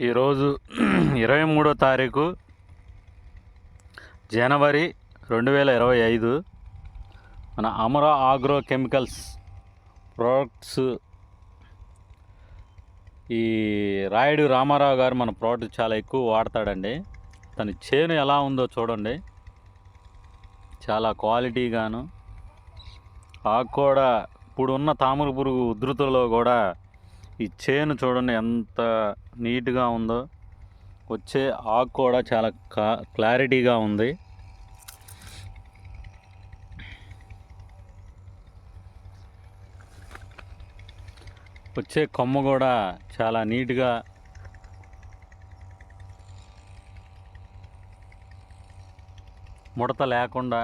ఈరోజు ఇరవై మూడో తారీఖు జనవరి రెండు వేల ఇరవై ఐదు. మన అమరా ఆగ్రో కెమికల్స్ ప్రోడక్ట్స్ ఈ రాయుడు రామారావు గారు మన ప్రోడక్ట్ చాలా ఎక్కువ వాడతాడండి. తన చేను ఎలా ఉందో చూడండి. చాలా క్వాలిటీగాను ఆకు కూడా ఇప్పుడున్న తామర పురుగు ఉధృతుల్లో కూడా ఈ చేను చూడండి ఎంత నీట్గా ఉందో. వచ్చే ఆకు కూడా చాలా క్లారిటీగా ఉంది. వచ్చే కొమ్మ కూడా చాలా నీట్గా ముడత లేకుండా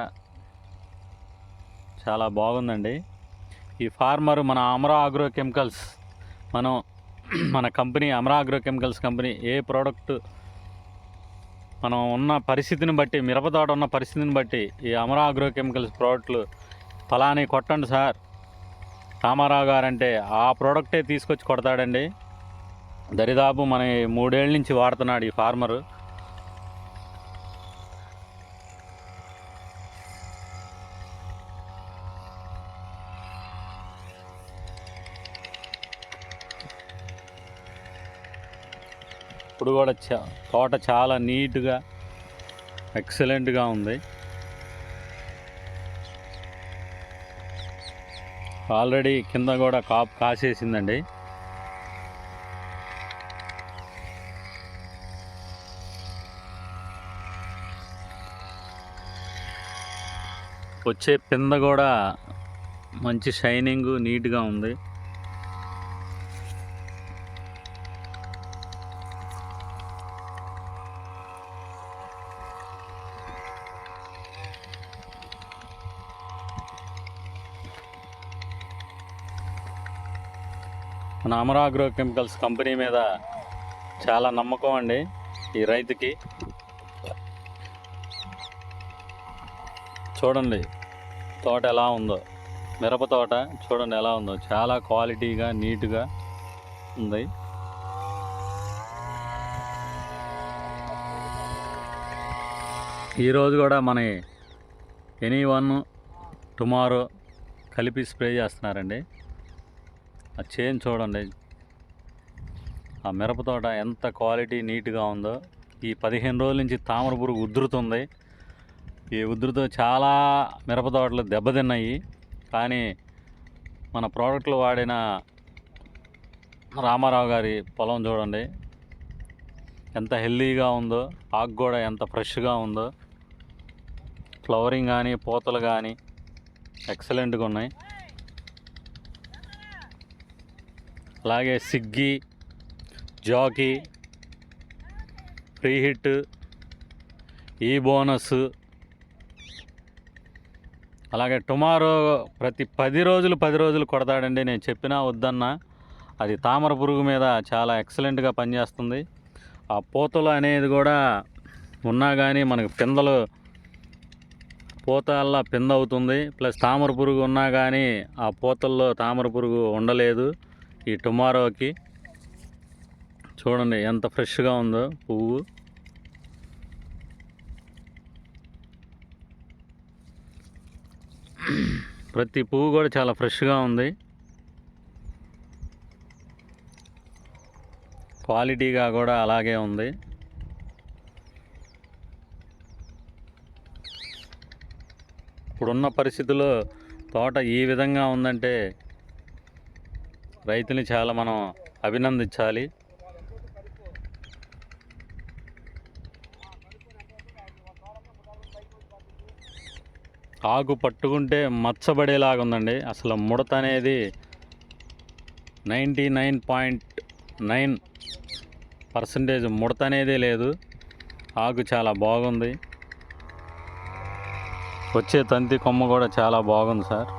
చాలా బాగుందండి. ఈ ఫార్మర్ మన అమరా ఆగ్రో కెమికల్స్ మనం మన company Amara agro chemicals company ఏ ప్రోడక్ట్ మనం ఉన్న పరిస్థితిని బట్టి మిరప తోట ఉన్న పరిస్థితిని బట్టి ఈ అమరా అగ్రో కెమికల్స్ ప్రోడక్ట్లు ఫలాని కొట్టండి సార్. రామారావు గారు అంటే ఆ ప్రోడక్టే తీసుకొచ్చి కొడతాడండి. దరిదాపు మన మూడేళ్ళ నుంచి వాడుతున్నాడు ఈ ఫార్మరు. ఇప్పుడు కూడా తోట చాలా నీట్గా ఎక్సలెంట్గా ఉంది. ఆల్రెడీ కింద కూడా కాపు కాసేసిందండి. వచ్చే పింద కూడా మంచి షైనింగ్ నీట్గా ఉంది. మన అమరా అగ్రో కెమికల్స్ కంపెనీ మీద చాలా నమ్మకం అండి ఈ రైతుకి. చూడండి తోట ఎలా ఉందో. మిరప తోట చూడండి ఎలా ఉందో. చాలా క్వాలిటీగా నీట్గా ఉంది. ఈరోజు కూడా మన ఎనీ వన్ టుమారో కలిపి స్ప్రే చేస్తున్నారండి. ఆ చేన్ చూడండి. ఆ మిరప తోట ఎంత క్వాలిటీ నీట్గా ఉందో. ఈ పదిహేను రోజుల నుంచి తామర పురుగు ఉధృతుంది. ఈ ఉధృత చాలా మిరప తోటలు దెబ్బతిన్నాయి. కానీ మన ప్రోడక్ట్లు వాడిన రామారావు గారి పొలం చూడండి. ఎంత హెల్దీగా ఉందో ఆకు కూడా ఎంత ఫ్రెష్గా ఉందో. ఫ్లవరింగ్ కానీ పూతలు కానీ ఎక్సలెంట్గా ఉన్నాయి. అలాగే సిగ్గి జాకీ ఫ్రీ హిట్ ఈ బోనస్ అలాగే టుమారో ప్రతి పది రోజులు పది రోజులు కొడతాడండి. నేను చెప్పినా వద్దన్నా. అది తామర పురుగు మీద చాలా ఎక్సలెంట్గా పనిచేస్తుంది. ఆ పూతలు అనేది కూడా ఉన్నా కానీ మనకు పిందలు పూతల్లా పింద అవుతుంది ప్లస్ తామర పురుగు ఉన్నా కానీ ఆ పూతల్లో తామర పురుగు ఉండలేదు. ఈ టుమారోకి చూడండి ఎంత ఫ్రెష్గా ఉందో పువ్వు. ప్రతి పువ్వు కూడా చాలా ఫ్రెష్గా ఉంది. క్వాలిటీగా కూడా అలాగే ఉంది. ఇప్పుడున్న పరిస్థితుల్లో తోట ఈ విధంగా ఉందంటే రైతుని చాలా మనం అభినందించాలి. ఆకు పట్టుకుంటే మచ్చబడేలాగా ఉందండి అసలు ముడత అనేది ninety nine point nine percentage ముడత అనేదే లేదు. ఆకు చాలా బాగుంది. వచ్చే తంతి కొమ్మ కూడా చాలా బాగుంది సార్.